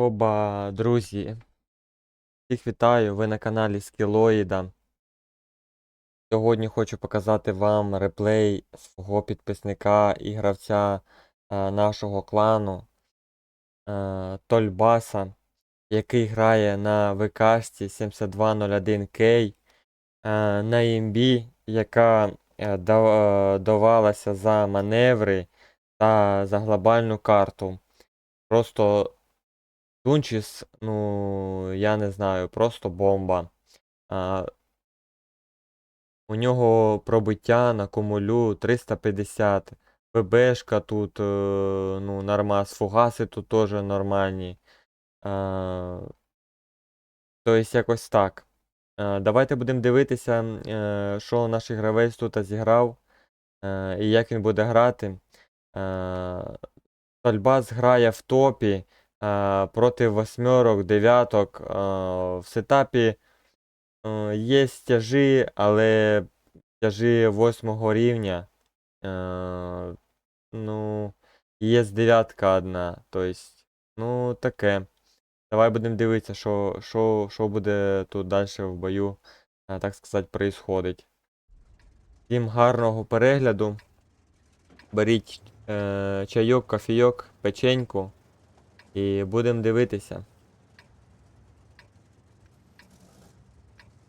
Оба, друзі. Всіх вітаю, ви на каналі Скілоїда. Сьогодні хочу показати вам реплей свого підписника і гравця е, нашого клану е, Тольбаса, який грає на ВКшці 7201К е, на імбі, яка е, е, давалася за маневри та за глобальну карту. Просто Тунчіс, ну, я не знаю, просто бомба. А, у нього пробиття на кумулю 350. ПБшка тут, е, ну, нормас, фугаси тут теж нормальні. А, тобто якось так. А, давайте будемо дивитися, е, що наш гравець тут зіграв е, і як він буде грати. Е, Тольбас грає в топі проти восьмерок, дев'яток. Е, в сетапі е, є тяжі, але тяжі восьмого рівня. Е, ну, є дев'ятка одна. Тобто, ну, таке. Давай будемо дивитися, що, що, що буде тут далі в бою, е, так сказати, происходить. Всім гарного перегляду. Беріть е, чайок, кофійок, печеньку. І будемо дивитися.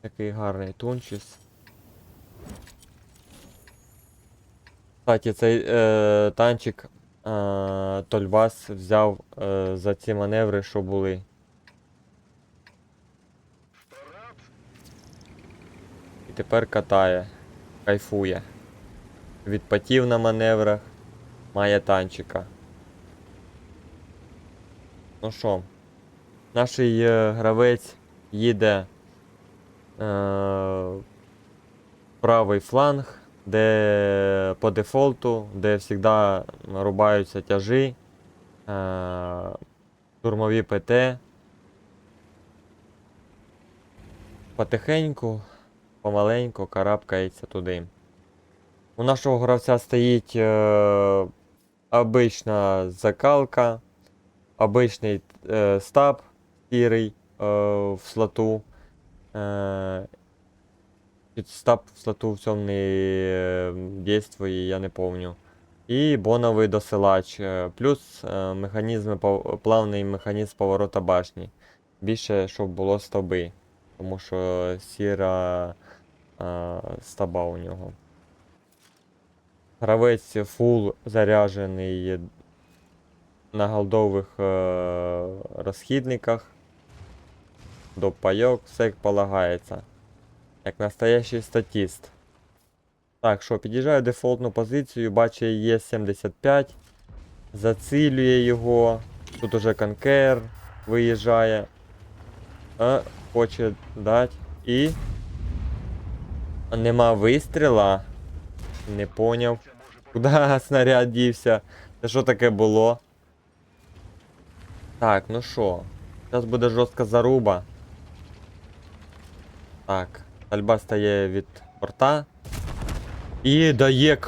Такий гарний тунчис. Кстати, цей е, танчик е, Тольвас взяв е, за ці маневри, що були. І тепер катає, кайфує. Відпотів на маневрах, має танчика. Ну що, наш е, гравець їде е, правий фланг, де по дефолту, де завжди рубаються тяжі, е, штурмові ПТ. Потихеньку, помаленьку карабкається туди. У нашого гравця стоїть е, обична закалка, обичний е, стаб сірий е, в слоту. Е, стаб в слоту в цьому не е, я не помню. І боновий досилач, е, плюс е, механізми, пов- плавний механізм поворота башні. Більше, щоб було стаби, тому що сіра е, стаба у нього. Гравець фул заряджений на голдових е, розхідниках. До пайок, все полагається. Як настоящий статіст. Так, що, під'їжджаю дефолтну позицію, бачу є 75. Зацілює його. Тут уже конкер виїжджає. А, хоче дати. І. Нема вистріла. Не поняв. Куда снаряд дівся? Це що таке було? Так, ну що. Зараз буде жорстка заруба. Так, Альба стає від порта. І дає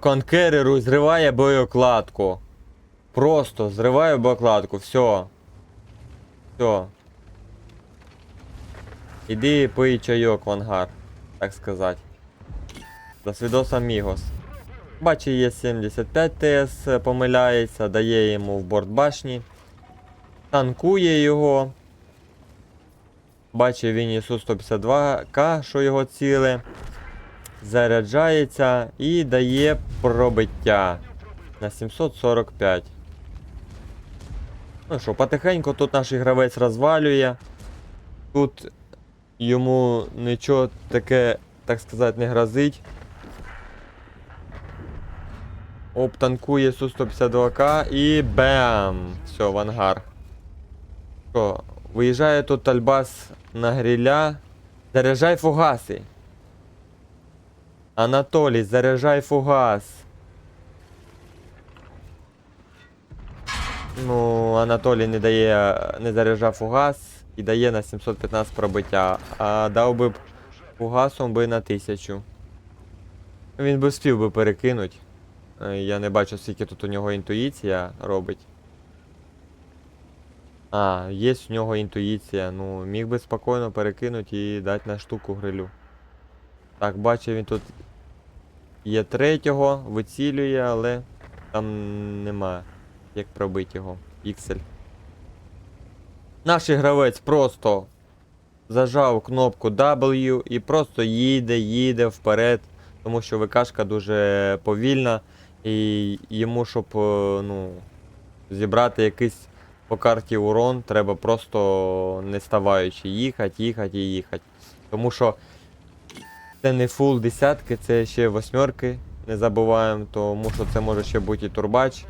конкереру, зриває боєкладку. Просто зриває боєкладку, все. Все. Іди пий чайок в ангар, так сказати. До свідоса амігос. Бачу, є 75 ТС, помиляється, дає йому в борт башні. Танкує його. Бачить він Ісу 152К, що його ціле. Заряджається і дає пробиття на 745. Ну що, потихеньку тут наш гравець розвалює. Тут йому нічого таке, так сказати, не грозить. Обтанкує Су-152К і бам! Все, в ангар. Що, виїжджає тут Альбас на гриля. Заряджай фугаси. Анатолій, заряджай фугас. Ну, Анатолій не дає, не заряджав фугас і дає на 715 пробиття. А дав би фугасом би на 1000. Він би спів би перекинуть. Е, Я не бачу, скільки тут у нього інтуїція робить. А, є в нього інтуїція. Ну, міг би спокійно перекинути і дати на штуку грилю. Так, бачу, він тут є третього, вицілює, але там нема як пробити його. Піксель. Наш гравець просто зажав кнопку W і просто їде, їде вперед, тому що ВКшка дуже повільна, і йому, щоб е, ну, зібрати якийсь по карті урон, треба просто не ставаючи їхати, їхати і їхати. Тому що це не фул десятки, це ще восьмерки, не забуваємо, тому що це може ще бути і турбач.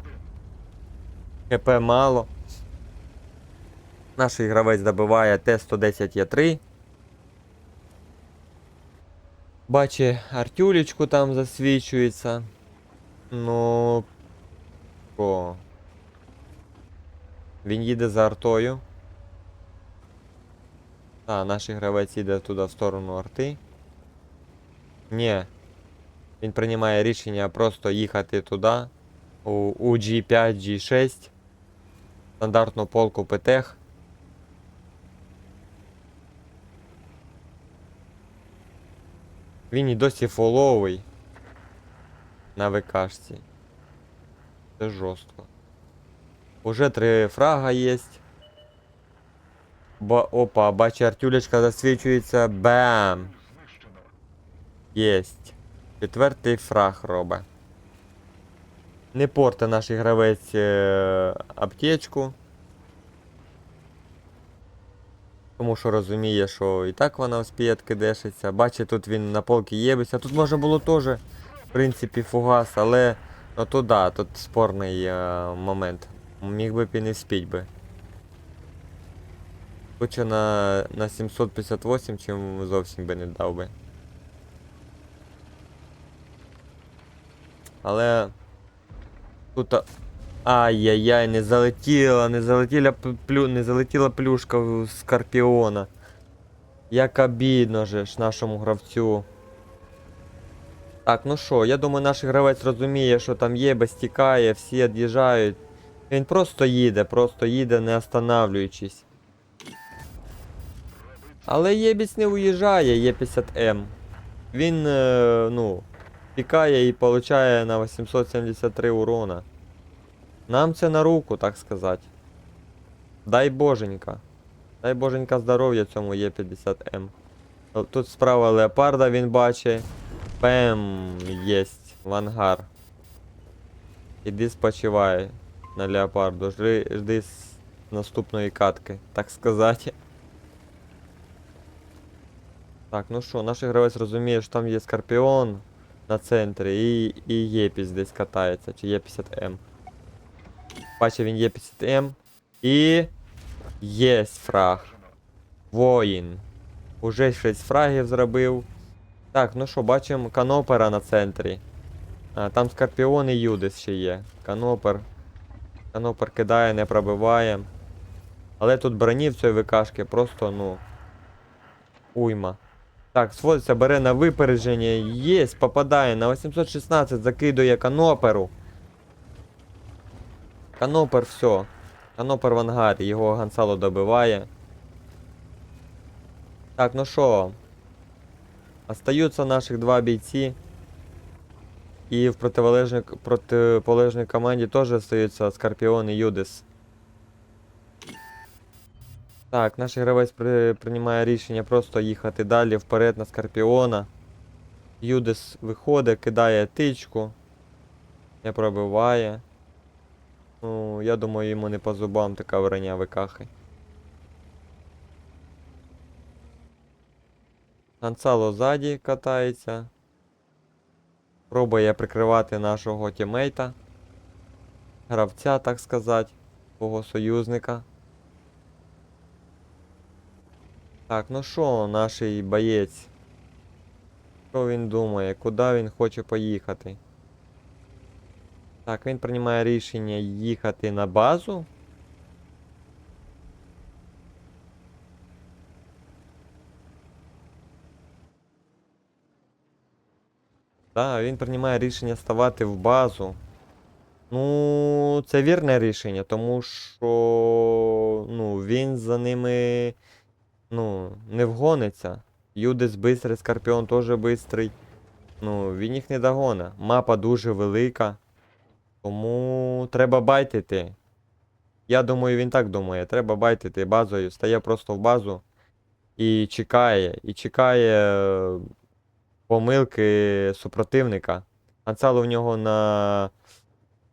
ХП мало. Наш гравець добиває Т-110Е3. Бачить Артюлечку там засвічується. Ну. О. Він їде за артою. Так, наш гравець їде туди в сторону арти. Ні. Він приймає рішення просто їхати туди. У, у G5, G6. Стандартну полку ПТХ. Він і досі фоловий на ВКшці. Це жорстко. Уже три фрага є. Ба опа, бачу, Артюлечка засвічується. Бам! Єсть. Четвертий фраг робить. Не порте наш гравець е, аптечку. Тому що розуміє, що і так вона успіє кидешиться. Бачить, тут він на полки єбиться. Тут може було теж, в принципі, фугас, але ну то да, тут спорний е, момент. Міг би і не вспіть би. Хоча на, на 758 чим зовсім би не дав би. Але. Тут. Ай-яй-яй, не залетіла, не залетіла плю, не залетіла плюшка в Скорпіона. Як обідно же ж нашому гравцю. Так, ну що, я думаю, наш гравець розуміє, що там є, стікає, всі від'їжджають. Він просто їде, просто їде, не останавлюючись. Але Єбіць не уїжджає, Є50М. Він, е, ну, пікає і получає на 873 урона. Нам це на руку, так сказати. Дай боженька. Дай боженька здоров'я цьому Є50М. Тут справа леопарда він бачить. Пем, єсть, в ангар. Іди спочивай на леопарду. Жди, жди з наступної катки, так сказати. Так, ну що, наш гравець розуміє, що там є Скорпіон на центрі і, і Єпіс десь катається, чи Є50М. Бачив він Є50М. І. Єсть фраг. Воїн. Уже 6 фрагів зробив. Так, ну що, бачимо канопера на центрі. А, там Скорпіон і Юдис ще є. Канопер. Канопер кидає, не пробиває. Але тут броні в цій ВКшки просто, ну. Уйма. Так, сводиться, бере на випередження. Єсть, попадає на 816, закидує каноперу. Канопер все. Канопер в ангарі, його Гансало добиває. Так, ну що. Остаються наших два бійці. І в противолежній, протиполежній команді теж остаються Скорпіон і Юдис. Так, наш гравець при, приймає рішення просто їхати далі вперед на Скорпіона. Юдис виходить, кидає тичку. Не пробиває. Ну, я думаю, йому не по зубам така броня викахи. Гансало ззаді катається. Пробує прикривати нашого тімейта. Гравця, так сказати, свого союзника. Так, ну що, наш боєць? Що він думає? Куди він хоче поїхати? Так, він приймає рішення їхати на базу. Так, він приймає рішення ставати в базу. Ну, це вірне рішення, тому що ну, він за ними ну, не вгониться. Юдис бистрий, Скорпіон теж бистрий. Ну, він їх не догоне. Мапа дуже велика. Тому треба байтити. Я думаю, він так думає. Треба байтити базою. Стає просто в базу і чекає. І чекає помилки супротивника. Ансало в нього на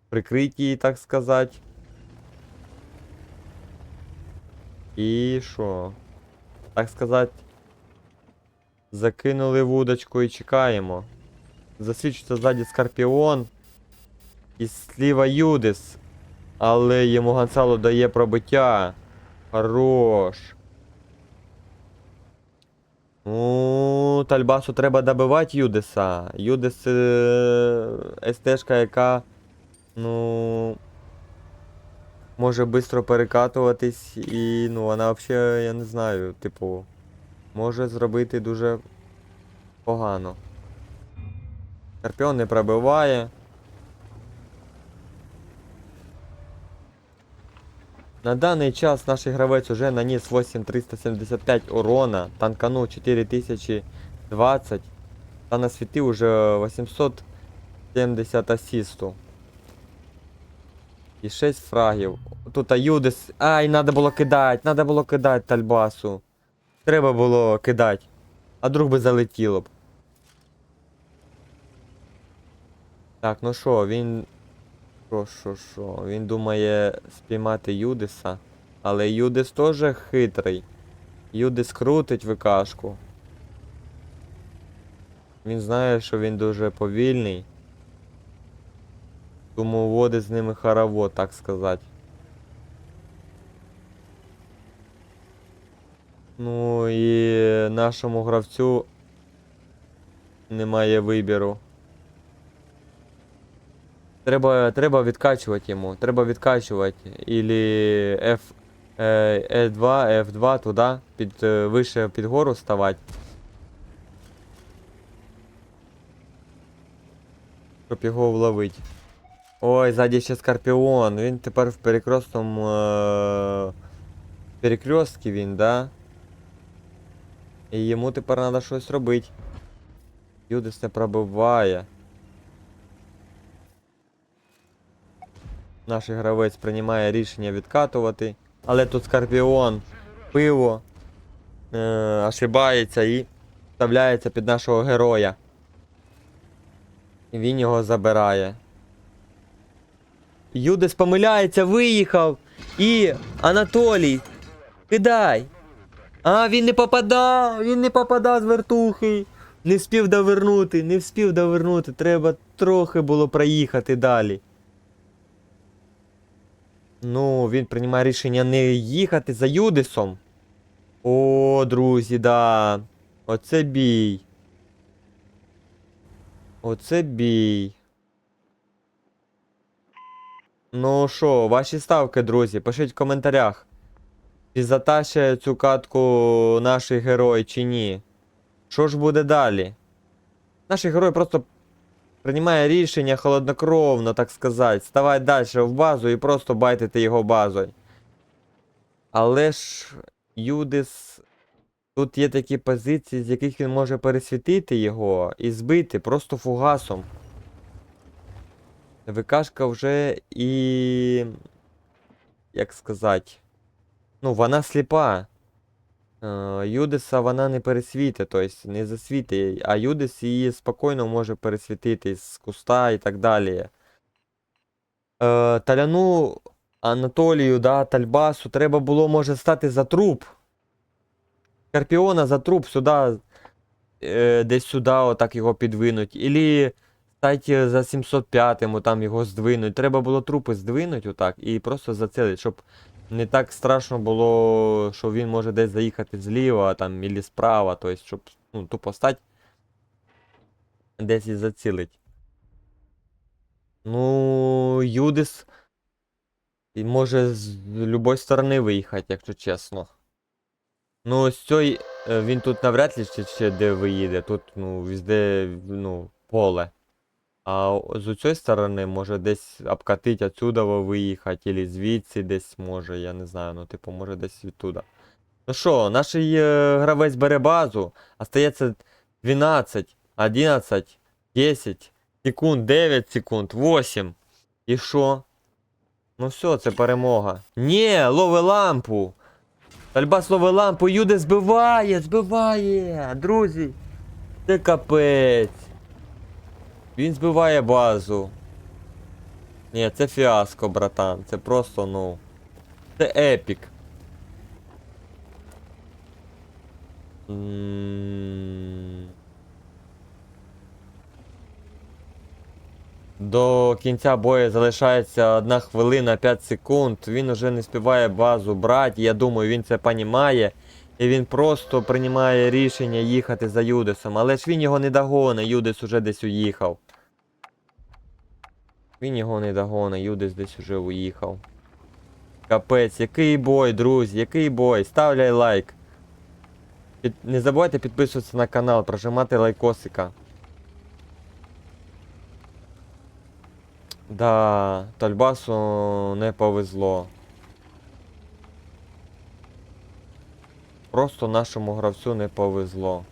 прикритті, так сказати. І що? Так сказати. Закинули вудочку і чекаємо. Засвідчується ззаді Скорпіон. І сліва Юдис. Але йому Гонсало дає пробиття. Хорош. Ну, Тальбасу треба добивати Юдиса. Юдис е, СТшка, яка. Ну. Може швидко перекатуватись і ну вона взагалі, я не знаю, типу, може зробити дуже погано. Скорпіон не пробиває. На даний час наш гравець уже наніс 8375 урона, танканув 4020 та насвітив уже 870 асісту. І 6 фрагів. Тут Аюдис. Ай, надо було кидати, надо було кидати Тальбасу. Треба було кидати. А друг би залетіло б. Так, ну що, він. Що, що, що? Він думає спіймати Юдиса. Але Юдис теж хитрий. Юдис крутить ВКшку. Він знає, що він дуже повільний. Тому водить з ними хоровод, так сказати. Ну і нашому гравцю немає вибіру. Треба, треба відкачувати йому. Треба відкачувати. Ілі F, е, E2, F2 туди, під, е, вище під гору ставати. Щоб його вловити. Ой, ззаді ще Скорпіон. Він тепер в перекрестному. Е... Перекрестки він, да? І йому тепер треба щось робити. Юдис не пробиває. Наш гравець приймає рішення відкатувати. Але тут Скорпіон, пиво, е, ошибається і вставляється під нашого героя. І він його забирає. Юдис помиляється, виїхав. І Анатолій. Кидай. А, він не попадав, він не попадав з вертухи. Не вспів довернути, не вспів довернути. Треба трохи було проїхати далі. Ну, він приймає рішення не їхати за Юдисом. О, друзі, да. Оце бій. Оце бій. Ну що, ваші ставки, друзі, пишіть в коментарях. Чи затащає цю катку наш герой, чи ні. Що ж буде далі? Наш герой просто приймає рішення холоднокровно, так сказати. Ставай далі в базу і просто байтити його базою. Але ж Юдис. Тут є такі позиції, з яких він може пересвітити його і збити просто фугасом. ВКшка вже і. Як сказати. Ну, вона сліпа. Е, Юдиса вона не пересвітить, тобто не засвітить, а Юдис її спокійно може пересвітити з куста і так далі. Е, Таляну Анатолію, да, Тальбасу треба було, може, стати за труп. Скорпіона за труп сюди, е, десь сюди отак його підвинуть. Ілі стати за 705-му там його здвинуть. Треба було трупи здвинуть отак і просто зацілити, щоб не так страшно було, що він може десь заїхати зліва там, ілі справа, тобто, щоб ну, тупо стати десь і зацілить. Ну, Юдис може з будь-якої сторони виїхати, якщо чесно. Ну, з цієї, е, він тут навряд ли ще, ще де виїде, тут, ну, везде, ну, поле. А з цієї сторони може десь обкатить отсюда виїхати, або звідси десь може, я не знаю, ну типу, може десь відтуда. Ну що, наш е, гравець бере базу, остається 12, 11, 10 секунд, 9 секунд, 8. І що? Ну все, це перемога. Ні, лови лампу. Тальбас лови лампу, Юде збиває, збиває, друзі. Це капець. Він збиває базу. Ні, це фіаско, братан. Це просто, ну. Це епік. До кінця бою залишається 1 хвилина 5 секунд. Він уже не співає базу брати. Я думаю, він це понімає. І він просто приймає рішення їхати за Юдесом. Але ж він його не догоне, Юдес уже десь уїхав. Він його не догоне, Юдес десь уже уїхав. Капець, який бой, друзі, який бой. Ставляй лайк. Під... Не забувайте підписуватися на канал, прожимати лайкосика. Да, Тальбасу не повезло. Просто нашому гравцю не повезло.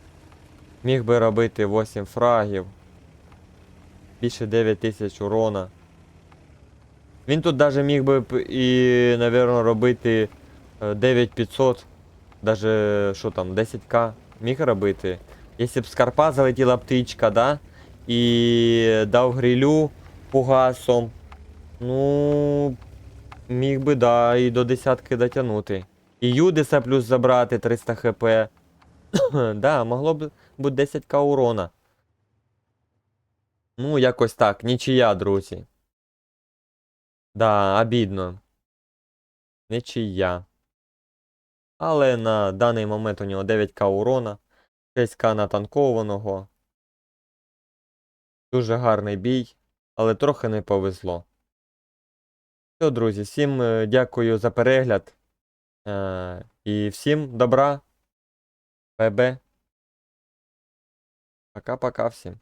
Міг би робити 8 фрагів. Більше 9 тисяч урона. Він тут даже міг би і, напевно, робити е, 9500. Даже що там, 10к міг робити. Якщо б з Карпа залетіла птичка, да? І дав грилю фугасом. Ну. Міг би, да, і до десятки дотягнути. І Юдиса плюс забрати 300 хп. да, могло б бути 10к урона. Ну, якось так, нічия, друзі. Да, обідно. Нічия. Але на даний момент у нього 9к урона, 6к натанкованого. Дуже гарний бій, але трохи не повезло. Все, друзі, всім е, дякую за перегляд. Е, і всім добра. ПБ. Пока-пока всім.